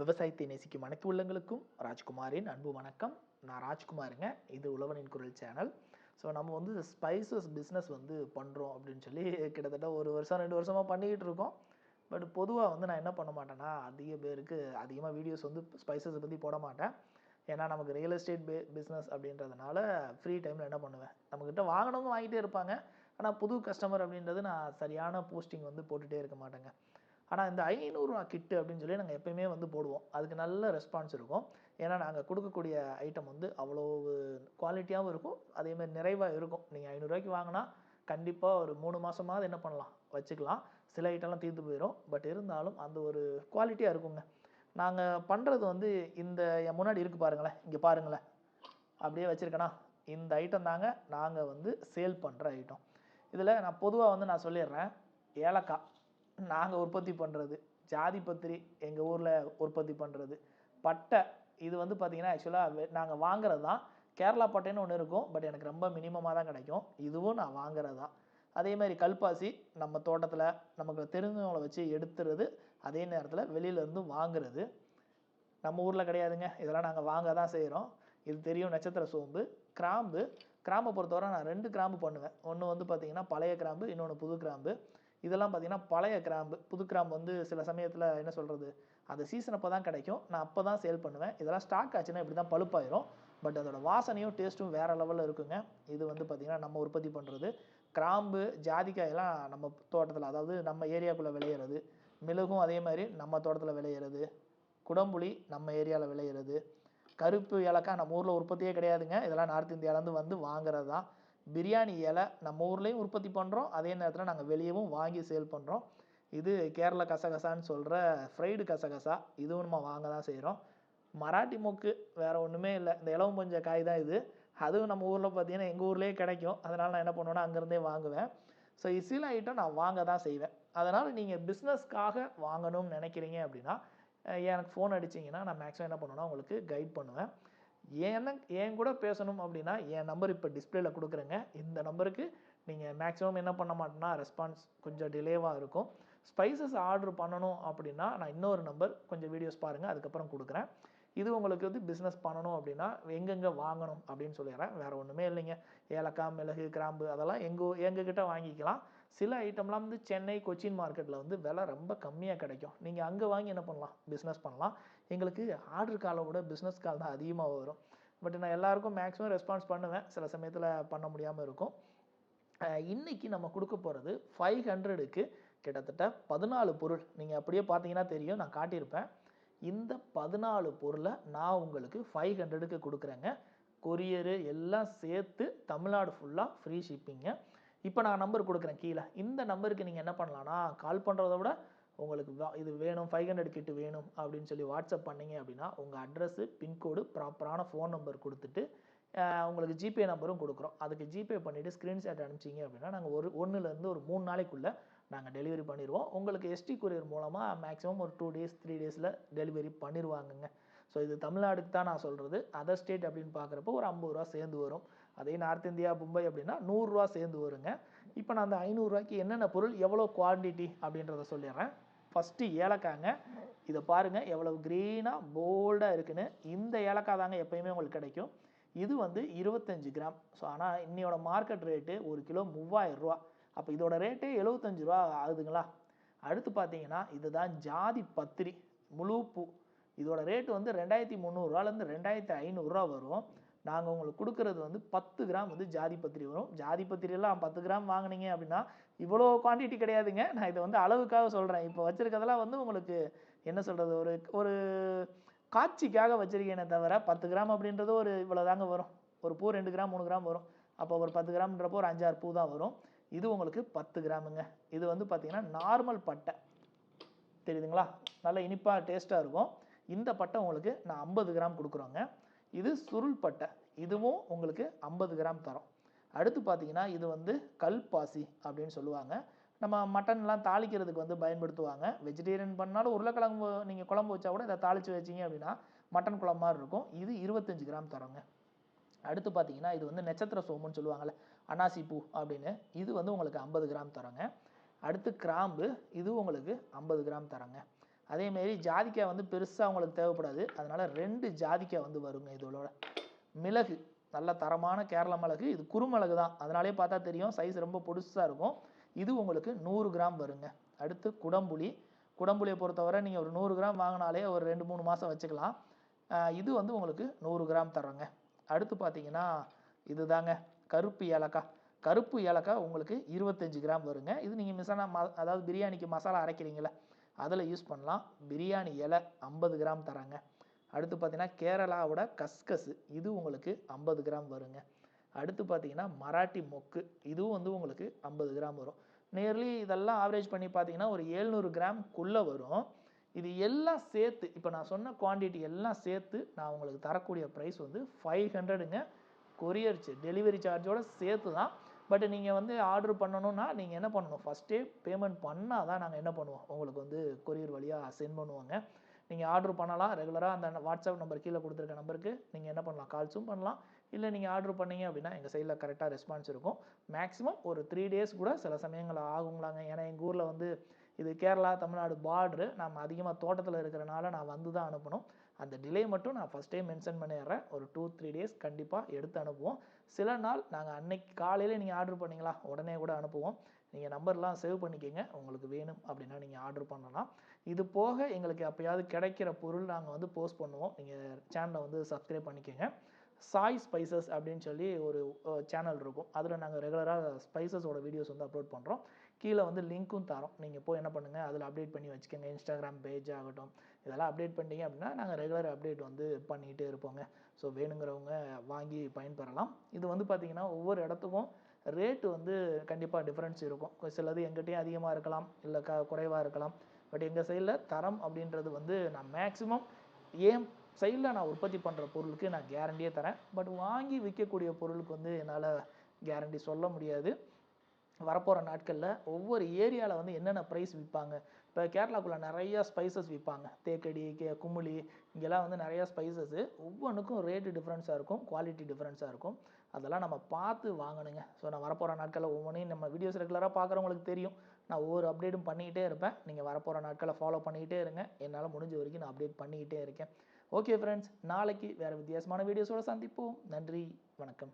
விவசாயத்தை நேசிக்கும் அனைத்து உள்ளங்களுக்கும் ராஜ்குமாரின் அன்பு வணக்கம். நான் ராஜ்குமாருங்க. இது உழவனின் குரல் சேனல். ஸோ நம்ம வந்து ஸ்பைசஸ் பிஸ்னஸ் வந்து பண்ணுறோம் அப்படின்னு சொல்லி கிட்டத்தட்ட ஒரு வருஷம் ரெண்டு வருஷமாக பண்ணிக்கிட்டு இருக்கோம். பட் பொதுவாக வந்து நான் என்ன பண்ண மாட்டேன்னா அதிக பேருக்கு அதிகமாக வீடியோஸ் வந்து ஸ்பைசஸ் பற்றி போட மாட்டேன். ஏன்னா நமக்கு ரியல் எஸ்டேட் பே பிஸ்னஸ் அப்படின்றதுனால ஃப்ரீ டைமில் என்ன பண்ணுவேன்? நம்மக்கிட்ட வாங்கினவங்க வாங்கிட்டே இருப்பாங்க. ஆனால் புது கஸ்டமர் அப்படின்றது நான் சரியான போஸ்டிங் வந்து போட்டுகிட்டே இருக்க மாட்டேங்க. ஆனால் இந்த ஐநூறுரூவா கிட்டு அப்படின்னு சொல்லி நாங்கள் எப்பயுமே வந்து போடுவோம். அதுக்கு நல்ல ரெஸ்பான்ஸ் இருக்கும். ஏன்னா நாங்கள் கொடுக்கக்கூடிய ஐட்டம் வந்து அவ்வளோ குவாலிட்டியாகவும் இருக்கும். அதேமாதிரி நிறைவாக இருக்கும். நீங்கள் ஐநூறுரூவாய்க்கு வாங்கினா கண்டிப்பாக ஒரு மூணு மாதமாவது என்ன பண்ணலாம்? வச்சுக்கலாம். சில ஐட்டம்லாம் தீர்த்து போயிடும் பட் இருந்தாலும் அந்த ஒரு குவாலிட்டியாக இருக்குங்க. நாங்கள் பண்ணுறது வந்து இந்த என் முன்னாடி இருக்குது பாருங்களேன். இங்கே பாருங்களேன். அப்படியே வச்சுருக்கேனா? இந்த ஐட்டம் தாங்க நாங்கள் வந்து சேல் பண்ணுற ஐட்டம் இதில் நான் பொதுவாக வந்து நான் சொல்லிடுறேன். ஏலக்காய். நாங்கள் உற்பத்தி பண்ணுறது ஜாதி பத்திரி எங்கள் ஊரில் உற்பத்தி பண்ணுறது பட்டை இது வந்து பார்த்திங்கன்னா ஆக்சுவலாக நாங்கள் வாங்குறது தான் கேரளா பட்டைன்னு ஒன்று இருக்கும். பட் எனக்கு ரொம்ப மினிமமாக தான் கிடைக்கும். இதுவும் நான் வாங்குறது. தான் அதே மாதிரி கல்பாசி நம்ம தோட்டத்தில் நமக்கு தெரிஞ்சவங்களை வச்சு எடுத்துறது அதே நேரத்தில் வெளியிலேருந்து வாங்குறது. நம்ம ஊரில் கிடையாதுங்க. இதெல்லாம் நாங்கள் வாங்க தான் செய்கிறோம் இது தெரியும் நட்சத்திர சோம்பு கிராம்பு. கிராம்பை பொறுத்தவரை நான் ரெண்டு கிராம்பு பண்ணுவேன். ஒன்று வந்து பார்த்திங்கன்னா பழைய கிராம்பு இன்னொன்று புது கிராம்பு. இதெல்லாம் பார்த்திங்கன்னா பழைய கிராம்பு புது கிராம்பு வந்து சில சமயத்தில் என்ன சொல்கிறது அந்த சீசன் அப்போ தான் கிடைக்கும். நான் அப்போ தான் சேல் பண்ணுவேன். இதெல்லாம் ஸ்டாக் ஆச்சுன்னா இப்படி தான் பழுப்பாயிரும். பட் அதோட வாசனையும் டேஸ்ட்டும் வேறு லெவலில் இருக்குங்க. இது வந்து பார்த்திங்கன்னா நம்ம உற்பத்தி பண்ணுறது கிராம்பு ஜாதிக்காயெல்லாம் நம்ம தோட்டத்தில் அதாவது நம்ம ஏரியாக்குள்ளே விளையிறது. மிளகும் அதே மாதிரி நம்ம தோட்டத்தில் விளையிறது. குடம்புளி நம்ம ஏரியாவில் விளையிறது. கருப்பு ஏலக்காய் நம்ம ஊரில் உற்பத்தியே கிடையாதுங்க. இதெல்லாம் நார்த் இந்தியாவிலேருந்து வந்து வாங்குறது தான் பிரியாணி இலை நம்ம ஊர்லேயும் உற்பத்தி பண்ணுறோம் அதே நேரத்தில் நாங்கள் வெளியவும் வாங்கி சேல் பண்ணுறோம் இது கேரளா கசகசான்னு சொல்கிற ஃப்ரைடு கசகசா. இதுவும் நம்ம வாங்க தான் செய்கிறோம் மராட்டி மொக்கு வேறு ஒன்றுமே இல்லை. இந்த இலவம் பஞ்ச காய் தான் இது. அதுவும் நம்ம ஊரில் பார்த்தீங்கன்னா எங்கள் ஊர்லேயே கிடைக்கும். அதனால் நான் என்ன பண்ணுவேன்னா அங்கேருந்தே வாங்குவேன். ஸோ சில ஐட்டம் நான் வாங்க தான் செய்வேன். அதனால் நீங்கள் பிஸ்னஸ்க்காக வாங்கணும்னு நினைக்கிறீங்க அப்படின்னா எனக்கு ஃபோன் அடிச்சிங்கன்னா நான் மேக்ஸிமம் என்ன பண்ணுவேன்னா உங்களுக்கு கைட் பண்ணுவேன். ஏன்னா என் கூட பேசணும் அப்படின்னா என் நம்பர் இப்போ டிஸ்பிளேல கொடுக்குறேங்க. இந்த நம்பருக்கு நீங்கள் மேக்ஸிமம் என்ன பண்ண மாட்டேன்னா ரெஸ்பான்ஸ் கொஞ்சம் டிலேவாக இருக்கும். ஸ்பைசஸ் ஆர்டர் பண்ணணும் அப்படின்னா நான் இன்னொரு நம்பர் கொஞ்சம் வீடியோஸ் பாருங்கள் அதுக்கப்புறம் கொடுக்குறேன். இது உங்களுக்கு வந்து பிஸ்னஸ் பண்ணணும் அப்படின்னா எங்கெங்கே வாங்கணும் அப்படின்னு சொல்லிடுறேன். வேறு ஒன்றுமே இல்லைங்க. ஏலக்காய் மிளகு கிராம்பு அதெல்லாம் எங்கள் எங்ககிட்ட வாங்கிக்கலாம். சில ஐட்டம்லாம் வந்து சென்னை கொச்சின் மார்க்கெட்டில் வந்து விலை ரொம்ப கம்மியாக கிடைக்கும். நீங்கள் அங்கே வாங்கி என்ன பண்ணலாம்? பிஸ்னஸ் பண்ணலாம். எங்களுக்கு ஆர்டர் காலை விட பிஸ்னஸ் கால் தான் அதிகமாக வரும். பட் நான் எல்லாருக்கும் மேக்ஸிமம் ரெஸ்பான்ஸ் பண்ணுவேன். சில சமயத்தில் பண்ண முடியாமல் இருக்கும். இன்றைக்கி நம்ம கொடுக்க போகிறது ஃபைவ் ஹண்ட்ரடுக்கு கிட்டத்தட்ட பதினாலு பொருள். நீங்கள் அப்படியே பார்த்தீங்கன்னா தெரியும். நான் காட்டியிருப்பேன். இந்த பதினாலு பொருளை நான் உங்களுக்கு ஃபைவ் ஹண்ட்ரடுக்கு கொடுக்குறேங்க. கொரியரு எல்லாம் சேர்த்து தமிழ்நாடு ஃபுல்லாக ஃப்ரீ ஷிப்பிங்க இப்போ நான் நம்பர் கொடுக்குறேன் கீழே. இந்த நம்பருக்கு நீங்கள் என்ன பண்ணலான்னா கால் பண்ணுறத விட உங்களுக்கு இது வேணும் ஃபைவ் ஹண்ட்ரட் கிட்டு வேணும் அப்படின்னு சொல்லி வாட்ஸ்அப் பண்ணீங்க அப்படின்னா உங்கள் அட்ரஸ்ஸு பின்கோடு ப்ராப்பரான ஃபோன் நம்பர் கொடுத்துட்டு உங்களுக்கு ஜிபே நம்பரும் கொடுக்குறோம். அதுக்கு ஜிபே பண்ணிவிட்டு ஸ்க்ரீன்ஷாட் அனுப்பிச்சிங்க அப்படின்னா நாங்கள் ஒரு ஒன்றுலேருந்து ஒரு மூணு நாளைக்குள்ளே நாங்கள் டெலிவரி பண்ணிடுவோம் உங்களுக்கு எஸ்டி கொரியர் மூலமாக மேக்ஸிமம் ஒரு டூ டேஸ் த்ரீ டேஸில் டெலிவரி பண்ணிடுவாங்கங்க ஸோ இது தமிழ்நாடுக்கு தான் நான் சொல்கிறது அதர் ஸ்டேட் அப்படின்னு பார்க்குறப்போ ஒரு ஐம்பது ரூபா சேர்ந்து வரும். அதே நார்த் இந்தியா மும்பை அப்படின்னா நூறுரூவா சேர்ந்து வருங்க. இப்போ நான் அந்த ஐநூறுரூவாய்க்கு என்னென்ன பொருள் எவ்வளோ குவான்டிட்டி அப்படின்றத சொல்லிடுறேன். ஃபஸ்ட்டு ஏலக்காங்க இதை பாருங்கள் எவ்வளவு க்ரீனாக போல்டாக இருக்குன்னு. இந்த ஏலக்காய் தாங்க எப்பயுமே உங்களுக்கு கிடைக்கும். இது வந்து இருபத்தஞ்சு கிராம். ஸோ ஆனால் இன்னையோட மார்க்கெட் ரேட்டு ஒரு கிலோ மூவாயிரம் ரூபா. அப்போ இதோட ரேட்டே எழுபத்தஞ்சு ரூபா ஆகுதுங்களா? அடுத்து பார்த்தீங்கன்னா இதுதான் ஜாதி பத்திரி முழு பூ. இதோட ரேட்டு வந்து ரெண்டாயிரத்தி முந்நூறுரூவாலேருந்து ரெண்டாயிரத்தி ஐநூறுரூவா வரும். நாங்கள் உங்களுக்கு கொடுக்குறது வந்து பத்து கிராம் வந்து ஜாதி பத்திரி வரும். ஜாதி பத்திரியெல்லாம் பத்து கிராம் வாங்குனீங்க அப்படின்னா இவ்வளோ குவான்டிட்டி கிடையாதுங்க. நான் இதை வந்து அளவுக்காக சொல்கிறேன் இப்போ வச்சுருக்கதெல்லாம் வந்து உங்களுக்கு என்ன சொல்கிறது ஒரு ஒரு காட்சிக்காக வச்சுருக்கேனே தவிர பத்து கிராம் அப்படின்றது ஒரு இவ்வளோ தாங்க வரும். ஒரு பூ ரெண்டு கிராம் மூணு கிராம் வரும். அப்போ ஒரு பத்து கிராம்ன்றப்போ ஒரு அஞ்சாறு பூ தான் வரும். இது உங்களுக்கு பத்து கிராமுங்க. இது வந்து பார்த்திங்கன்னா நார்மல் பட்டை. தெரியுதுங்களா? நல்ல இனிப்பாக டேஸ்ட்டாக இருக்கும். இந்த பட்டை உங்களுக்கு நான் ஐம்பது கிராம் கொடுக்குறோங்க. இது சுருள் பட்டை. இதுவும் உங்களுக்கு ஐம்பது கிராம் தரும். அடுத்து பார்த்தீங்கன்னா இது வந்து கல்பாசி அப்படின்னு சொல்லுவாங்க. நம்ம மட்டன்லாம் தாளிக்கிறதுக்கு வந்து பயன்படுத்துவாங்க. வெஜிடேரியன் பண்ணாலும் உருளைக்கிழங்கு நீங்கள் குழம்பு வச்சா கூட இதை தாளித்து வச்சீங்க அப்படின்னா மட்டன் குழம்பு மாதிரி இருக்கும். இது இருபத்தஞ்சு கிராம் தரோங்க. அடுத்து பார்த்தீங்கன்னா இது வந்து நட்சத்திர சோமுன்னு சொல்லுவாங்கள்ல அனாசி பூ அப்படின்னு இது வந்து உங்களுக்கு ஐம்பது கிராம் தரோங்க. அடுத்து கிராம்பு இது உங்களுக்கு ஐம்பது கிராம் தரோங்க. அதேமாரி ஜாதிக்காய் வந்து பெருசாக உங்களுக்கு தேவைப்படாது. அதனால் ரெண்டு ஜாதிக்காய் வந்து வருங்க இதோட. மிளகு நல்ல தரமான கேரள மிளகு. இது குறுமிளகு தான். அதனாலே பார்த்தா தெரியும். சைஸ் ரொம்ப பொடுசாக இருக்கும். இது உங்களுக்கு நூறு கிராம் வருங்க. அடுத்து குடம்புளி. குடம்புளியை பொறுத்தவரை நீங்கள் ஒரு நூறு கிராம் வாங்கினாலே ஒரு ரெண்டு மூணு மாதம் வச்சுக்கலாம். இது வந்து உங்களுக்கு நூறு கிராம் தர்றோங்க. அடுத்து பார்த்தீங்கன்னா இதுதாங்க கருப்பு ஏலக்காய். கருப்பு ஏலக்காய் உங்களுக்கு இருபத்தஞ்சு கிராம் வருங்க. இது நீங்கள் மிசானா ம அதாவது பிரியாணிக்கு மசாலா அரைக்கிறீங்களே அதில் யூஸ் பண்ணலாம். பிரியாணி இலை ஐம்பது கிராம் தராங்க. அடுத்து பார்த்தீங்கன்னா கேரளாவோட கஸ்கஸ் இது உங்களுக்கு ஐம்பது கிராம் வருங்க. அடுத்து பார்த்தீங்கன்னா மராட்டி மொக்கு இதுவும் வந்து உங்களுக்கு ஐம்பது கிராம் வரும். நியர்லி இதெல்லாம் ஆவரேஜ் பண்ணி பார்த்தீங்கன்னா ஒரு ஏழ்நூறு கிராம்குள்ளே வரும். இது எல்லாம் சேர்த்து இப்போ நான் சொன்ன குவான்டிட்டி எல்லாம் சேர்த்து நான் உங்களுக்கு தரக்கூடிய ப்ரைஸ் வந்து ஃபைவ் ஹண்ட்ரடுங்க கொரியர் டெலிவரி சார்ஜோடு சேர்த்து தான் பட் நீங்கள் வந்து ஆர்டர் பண்ணணும்னா நீங்கள் என்ன பண்ணணும்? ஃபஸ்ட்டே பேமெண்ட் பண்ணால் தான் நாங்கள் என்ன பண்ணுவோம்? உங்களுக்கு வந்து கொரியர் வழியாக சென்ட் பண்ணுவாங்க. நீங்கள் ஆர்டர் பண்ணலாம். ரெகுலராக அந்த வாட்ஸ்அப் நம்பர் கீழே கொடுத்துருக்க நம்பருக்கு நீங்கள் என்ன பண்ணலாம்? கால்ஸும் பண்ணலாம். இல்லை நீங்கள் ஆர்டர் பண்ணீங்க அப்படின்னா எங்கள் சைடில் கரெக்டாக ரெஸ்பான்ஸ் இருக்கும். மேக்ஸிமம் ஒரு த்ரீ டேஸ் கூட சில சமயங்கள் ஆகுங்களாங்க. ஏன்னா எங்கள் ஊரில் வந்து இது கேரளா தமிழ்நாடு பார்டரு நம்ம அதிகமாக தோட்டத்தில் இருக்கிறனால நான் வந்து தான் அனுப்பணும். அந்த டிலே மட்டும் நான் ஃபஸ்ட்டே மென்ஷன் பண்ணிடுறேன். ஒரு டூ த்ரீ டேஸ் கண்டிப்பாக எடுத்து அனுப்புவோம். சில நாள் நாங்கள் அன்னைக்கு காலையில் நீங்கள் ஆர்டர் பண்ணீங்களா? உடனே கூட அனுப்புவோம். நீங்கள் நம்பர்லாம் சேவ் பண்ணிக்கோங்க. உங்களுக்கு வேணும் அப்படின்னா நீங்கள் ஆர்டர் பண்ணலாம். இது போக எங்களுக்கு அப்போயாவது கிடைக்கிற பொருள் நாங்கள் வந்து போஸ்ட் பண்ணுவோம். நீங்கள் சேனலை வந்து சப்ஸ்கிரைப் பண்ணிக்கோங்க. சாய் ஸ்பைசஸ் அப்படின்னு சொல்லி ஒரு சேனல் இருக்கும். அதில் நாங்கள் ரெகுலராக ஸ்பைசஸோட வீடியோஸ் வந்து அப்லோட் பண்ணுறோம் கீழே வந்து லிங்க்கும் தரோம். நீங்கள் போய் என்ன பண்ணுங்கள் அதில் அப்டேட் பண்ணி வச்சுக்கோங்க. இன்ஸ்டாகிராம் பேஜ் ஆகட்டும் இதெல்லாம் அப்டேட் பண்ணிட்டீங்க அப்படின்னா நாங்கள் ரெகுலர் அப்டேட் வந்து பண்ணிகிட்டே இருப்போங்க. ஸோ வேணுங்கிறவங்க வாங்கி பயன்பெறலாம். இது வந்து பார்த்திங்கன்னா ஒவ்வொரு இடத்துக்கும் ரேட்டு வந்து கண்டிப்பாக டிஃப்ரென்ஸ் இருக்கும். சிலது எங்கிட்டையும் அதிகமாக இருக்கலாம் இல்லை க குறைவாக இருக்கலாம். பட் எங்கள் சைடில் தரம் அப்படின்றது வந்து நான் மேக்ஸிமம் ஏன் சைடில் நான் உற்பத்தி பண்ணுற பொருளுக்கு நான் கேரண்டியே தரேன். பட் வாங்கி விற்கக்கூடிய பொருளுக்கு வந்து என்னால் கேரண்டி சொல்ல முடியாது. வரப்போகிற நாட்களில் ஒவ்வொரு ஏரியாவில் வந்து என்னென்ன ப்ரைஸ் விற்பாங்க இப்போ கேரளாக்குள்ளே நிறையா ஸ்பைசஸ் விற்பாங்க தேக்கடி கே குமுளி இங்கெல்லாம் வந்து நிறையா ஸ்பைசஸ்ஸு ஒவ்வொன்றுக்கும் ரேட்டு டிஃப்ரென்ஸாக இருக்கும் குவாலிட்டி டிஃப்ரென்ஸாக இருக்கும். அதெல்லாம் நம்ம பார்த்து வாங்கணுங்க. ஸோ நான் வரப்போகிற நாட்களில் ஒவ்வொன்றையும் நம்ம வீடியோஸ் ரெகுலராக பார்க்குறவங்களுக்கு தெரியும். நான் ஒவ்வொரு அப்டேட்டும் பண்ணிக்கிட்டே இருப்பேன். நீங்கள் வரப்போகிற நாட்களை ஃபாலோ பண்ணிக்கிட்டே இருங்க. என்னால் முடிஞ்ச வரைக்கும் நான் அப்டேட் பண்ணிக்கிட்டே இருக்கேன். ஓகே ஃப்ரெண்ட்ஸ் நாளைக்கு வேறு வித்தியாசமான வீடியோஸோட சந்திப்போம். நன்றி. வணக்கம்.